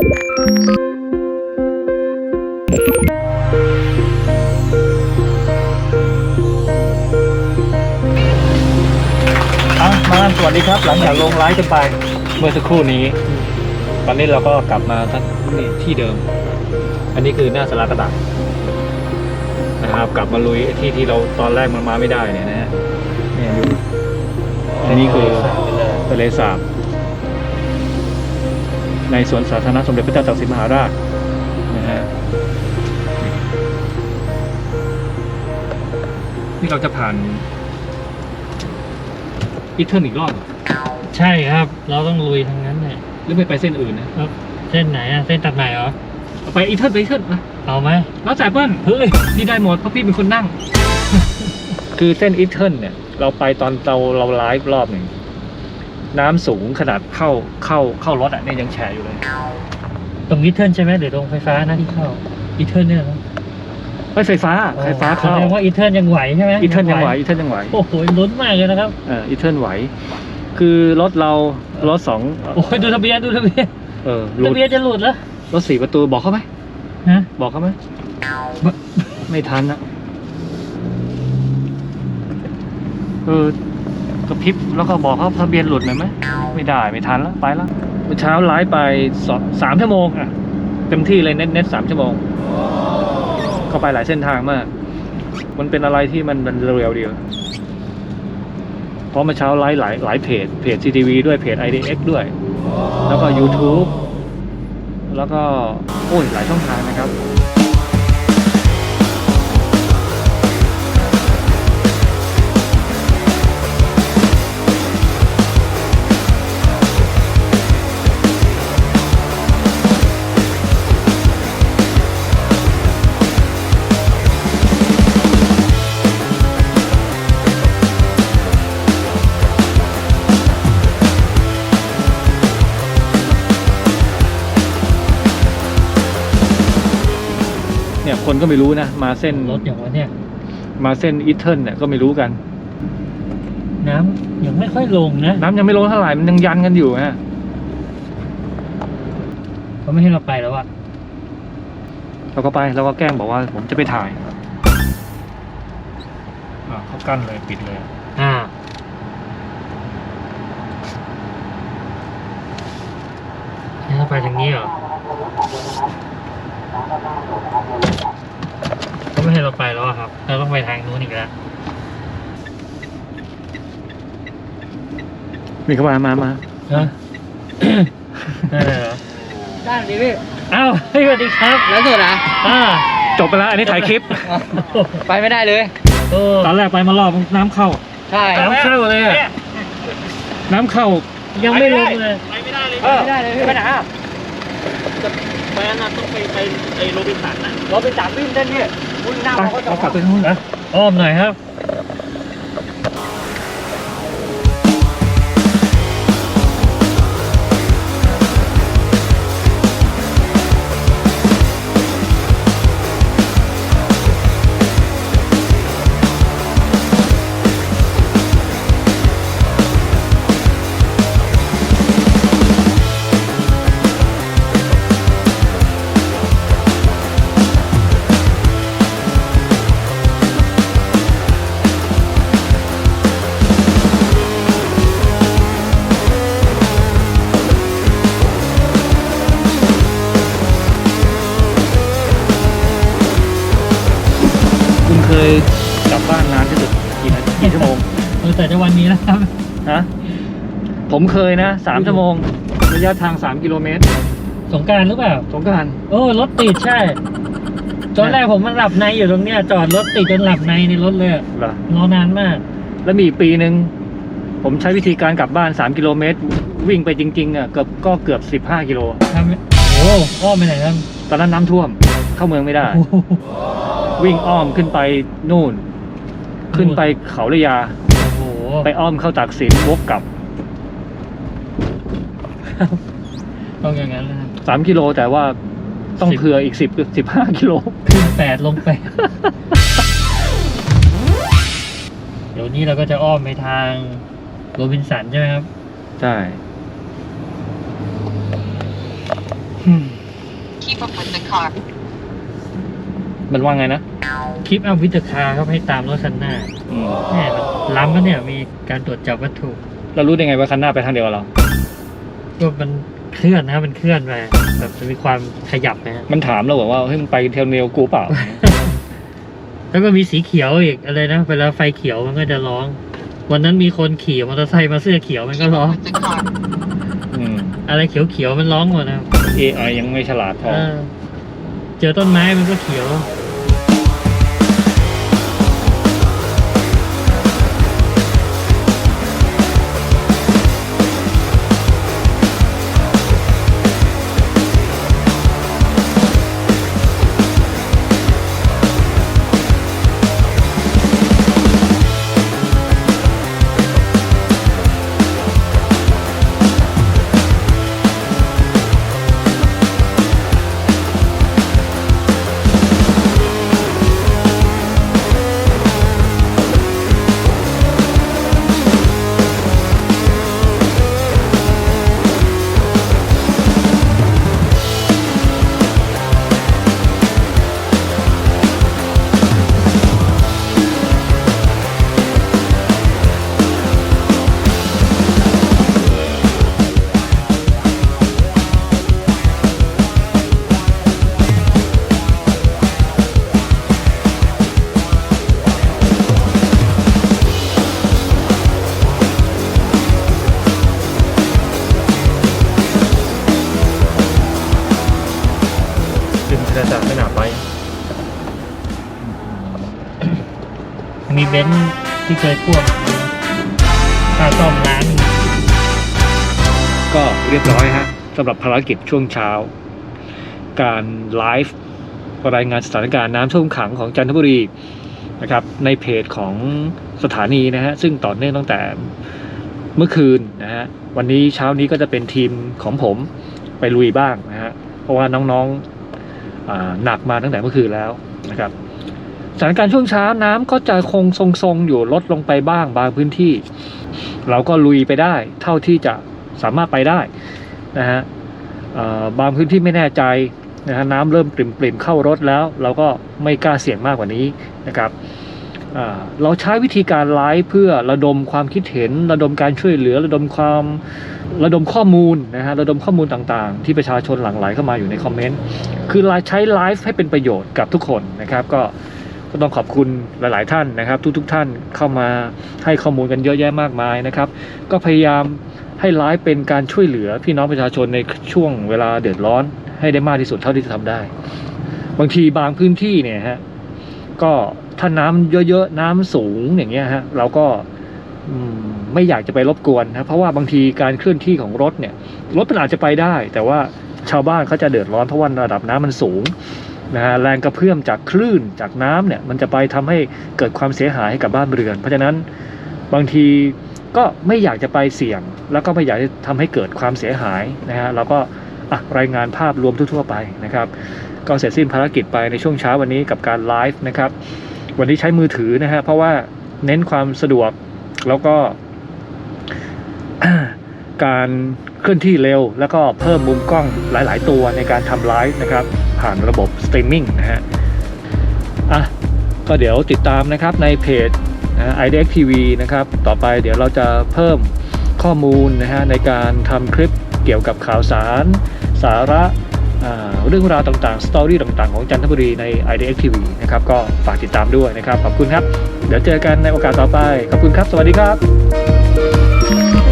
อะมาสวัสดีครับ หลังจากลงไลฟ์กันไป เมื่อสักครู่นี้ ตอนนี้เราก็กลับมาที่ที่เดิม อันนี้คือหน้าสารากระดาษนะครับ กลับมาลุยที่ที่เราตอนแรกมันมาไม่ได้เนี่ยนะฮะเนี่ยดูอันนี้คือทะเลสาบ ในสวนสาธารณะสมเด็จพระเจ้าตากสินมหาราชนะฮะนี่เราจะผ่านอีเทิร์นอีกรอบเหรอใช่ครับ เราต้องลุยทางนั้นเนี่ยหรือไม่ไปเส้นอื่นนะเส้นไหนอะเส้นตัดไหนเหรอเอาไปอีเทิร์นไปอีเทิร์นนะเอาไหมแล้วแต่เปิ้ลเฮ้ยพี่ได้หมดเพราะพี่เป็นคนนั่ง คือเส้นอีเทิร์นเนี่ย เราไปตอนเราเราไลฟ์รอบหนึ่ง น้ำสูงขนาดเข้าเข้าเข้ารถอะเนี่ยยังแฉะอยู่เลย ตรงอีเทิร์นใช่ไหมหรือตรงไฟฟ้านะที่เข้าอีเทิร์นเนี่ยนะไฟไฟฟ้าไฟฟ้าเข้าแสดงว่าอีเทิร์นยังไหวใช่ไหมอีเทิร์นยังไหวอีเทิร์นยังไหวโอ้โหลุ้นมากเลยนะครับเอออีเทิร์นไหว คือรถเรารถสองโอ้ยดูทะเบียนดูทะเบียนเออหลุทะดเบียนจะหลุดแล้วรถสี่ประตูบอกเขาไหมฮะบอกเขาไหมไม่ทันนะเออกระ พริบแล้วก็บอกเขาทะเบียนหลุดหน่อยไหมไม่ได้ไม่ทันแล้วไปแล้วเมื่อเช้าไลฟ์ไปสองสามชั่วโมงอะเต็มที่เลยเน็ตเน็ตสามชั่วโมงเข้าไปหลายเส้นทางมาก มันเป็นอะไรที่มันมันเร็วๆเดียวเพราะเมื่อเช้าไลฟ์หลายหลายเพจเพจ CTV ด้วยเพจ IDX ด้วย แล้วก็ YouTube แล้วก็ โอ้ยหลายช่องทางนะครับ ก็ไม่รู้นะ มาเส้นรถอย่างวะเนี่ย มาเส้นอีเทิร์นเนี่ยก็ไม่รู้กัน น้ำยังไม่ค่อยลงนะน้ำยังไม่ลงเท่าไหร่มันยังยันกันอยู่ฮะเขาไม่ให้เราไปแล้วอะเราก็ไปเราก็แกล้งบอกว่า ผมจะไปถ่ายอ่าเขากั้นเลยปิดเลย อ่า ให้เราไปทางนี้เหรอ เขาไม่ให้เราไปแล้วอะครับ เราต้องไปทางนู้นอีกแล้วมีเข้ามามามาฮะได้เลยเหรอได้ดิพี่อ้าวเฮ้ยสวัสดีครับแล้วสุดอะอ่าจบไปแล้ว อันนี้ถ่ายคลิป ไปไม่ได้เลยโอ้ตอนแรกไปมารอบน้ำเข้า ใช่น้ำเข้าเลยอะน้ำเข้ายังไม่ลงเลยเออไม่ได้เลยพี่ไปไหนอะไปนั้นต้องไปไปไอ้โรบินสันนะเราไปสามวิ่งเต้นพี่วิ่งหน้า ไปเราก็จะเรากลับไปทางนู้นนะอ้อมหน่อยครับ ยกลับบ้านนานที่สุดกี่นาทีกี่ชั่วโมงเออแต่จะวันนี้แล้วครับฮะผมเคยนะสามชั่วโมง ระยะทางสามกิโลเมตรสงกรารหรือเปล่าสงกรารโอ้รถติดใช่ตอนแรกผมมันหลับในอยู่ตรงเนี้ยจอดรถติดจนหลับในในรถเลยอะเหรอรอนานมาก แล้วมีอีกปีหนึ่งผมใช้วิธีการกลับบ้าน 3 กิโลเมตร วิ่งไปจริงๆอะเกือบก็เกือบ 15 กิโล ทำโอ้อ้อมไปไหนครับตอนนั้นน้ำท่วมเข้าเมืองไม่ได้ โอ้โห วิ่งอ้อมขึ้นไปนู่น ขึ้นไปเขาระยา โอ้โหไปอ้อมเข้าตากสินวกกลับต้องอย่างนั้นนะครับ3กิโลแต่ว่าต้องสิบเผื่ออีก10 15กิโลขึ้นแปดลงแปดเดี๋ยวนี้เราก็จะอ้อมไปทางโรบินสันใช่ไหมครับ ใช่ Keep up with the car. มันว่าไงนะคลิปอัพวิจคาครับให้ตามรถคันหน้าอืมแม่มันล้ำปะเนี่ยมีการตรวจจับวัตถุเรารู้ได้ไงว่าคันหน้าไปทางเดียวกับเรา ก็มันเคลื่อนนะครับมันเคลื่อนไปแบบมันมีความขยับนะฮะ มันถามเราบอกว่าเฮ้ยมึงไปเทลเนลกูเปล่า แล้วก็มีสีเขียวอีกอะไรนะเวลาไฟเขียวมันก็จะร้อง วันนั้นมีคนขี่มอเตอร์ไซค์มาเสื้อเขียวมันก็ Keep ร้อง up with the car. อืม อะไรเขียวๆมันร้องหมดนะครับ AI ยังไม่ฉลาดพอเออเจอต้นไม้มันก็เขียว เบนซ์ที่เคยพ่วงค่าซ่อมร้านก็เรียบร้อยฮะสำหรับภารกิจช่วงเช้า การไลฟ์รายงานสถานการณ์น้ำท่วมขังของจันทบุรีนะครับในเพจของสถานีนะฮะซึ่งต่อเนื่องตั้งแต่เมื่อคืนนะฮะวันนี้เช้านี้ก็จะเป็นทีมของผมไปลุยบ้างนะฮะเพราะว่าน้องๆหนักมาตั้งแต่เมื่อคืนแล้วนะครับ ถานการณ์ช่วงเช้าน้ำก็จะคงทรงๆอยู่ลดลงไปบ้างบางพื้นที่ เราก็ลุยไปได้เท่าที่จะสามารถไปได้นะฮะบางพื้นที่ไม่แน่ใจนะฮะน้ำเริ่มปริ่มๆเข้ารถแล้ว เราก็ไม่กล้าเสี่ยงมากกว่านี้นะครับเราใช้วิธีการไลฟ์เพื่อระดมความคิดเห็น ระดมการช่วยเหลือ ระดมความระดมข้อมูลนะฮะระดมข้อมูลต่างๆ ที่ประชาชนหลั่งไหลเข้ามาอยู่ในคอมเมนต์คือไลฟ์ใช้ไลฟ์ให้เป็นประโยชน์กับทุกคนนะครับ ก็ ก็ต้องขอบคุณหลาย ๆ ท่านนะครับ ทุก ๆ ท่านเข้ามาให้ข้อมูลกันเยอะแยะมากมายนะครับ ก็พยายามให้ไลฟ์เป็นการช่วยเหลือพี่น้องประชาชนในช่วงเวลาเดือดร้อน ให้ได้มากที่สุดเท่าที่จะทำได้ บางทีบางพื้นที่เนี่ยฮะก็ถ้าน้ำเยอะ ๆ น้ำสูงอย่างเงี้ยฮะเราก็ไม่อยากจะไปรบกวนนะเพราะว่าบางทีการเคลื่อนที่ของรถเนี่ยรถมันอาจจะไปได้ แต่ว่าชาวบ้านเขาจะเดือดร้อนเพราะว่าระดับน้ำมันสูง นะฮะแรงกระเพื่อมจากคลื่นจากน้ำเนี่ยมันจะไปทำให้เกิดความเสียหายให้กับบ้านเรือน เพราะฉะนั้นบางทีก็ไม่อยากจะไปเสี่ยง แล้วก็ไม่อยากจะทำให้เกิดความเสียหายนะฮะเราก็อะรายงานภาพรวมทั่ว ๆ ไปนะครับ ก็เสร็จสิ้นภารกิจไปในช่วงเช้าวันนี้กับการไลฟ์นะครับ วันนี้ใช้มือถือนะฮะเพราะว่าเน้นความสะดวกแล้วก็ การเคลื่อนที่เร็ว แล้วก็เพิ่มมุมกล้องหลาย ๆ ตัวในการทำไลฟ์นะครับ ผ่านระบบสตรีมมิ่งนะฮะอะก็เดี๋ยวติดตามนะครับในเพจนะ IDX TV นะครับ ต่อไปเดี๋ยวเราจะเพิ่มข้อมูลนะฮะในการทำคลิปเกี่ยวกับข่าวสาร สาระเรื่องราวต่างๆ สตอรี่ต่างๆ ของจันทบุรีใน IDX TV นะครับ ก็ฝากติดตามด้วยนะครับ ขอบคุณครับ เดี๋ยวเจอกันในโอกาสต่อไป ขอบคุณครับ สวัสดีครับ